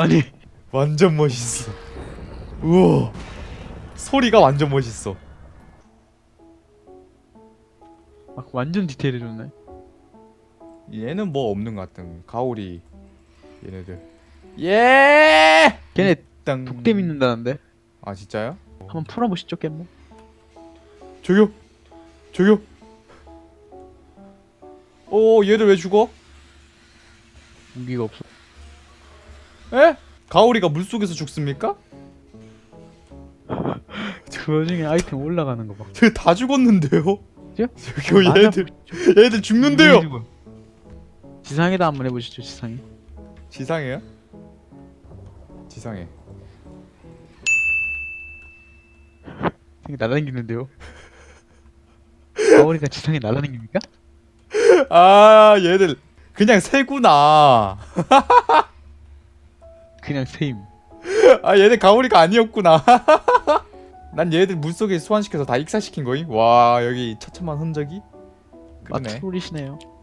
아니 완전 멋있어. 우와. 소리가 완전 멋있어. 막 완전 디테일해줬네. 얘는 뭐 없는 것 같은 가오리 얘네들. 예. 걔네 땅. 독대 믿는다는데 아 진짜요? 한번 풀어보시죠 깻모. 저기요. 저기요. 오 얘들 왜 죽어? 무기가 없어. 에? 가오리가 물 속에서 죽습니까? 그 와중에 아이템 올라가는 거 봐. 저기 다 죽었는데요? 저? 저기요 얘들 얘들 죽는데요? 지상에다 한번 해보시죠 지상에. 지상해요? 지상해. 날아다니는데요. 아오리가 지상에 날아다닙니까? 아 얘들 그냥 새구나. 그냥 세임. 아 얘네 가오리가 아니었구나. 난 얘들 물 속에 소환시켜서 다 익사시킨 거임. 와 여기 처참한 흔적이. 그러네. 마트롤이시네요. 독-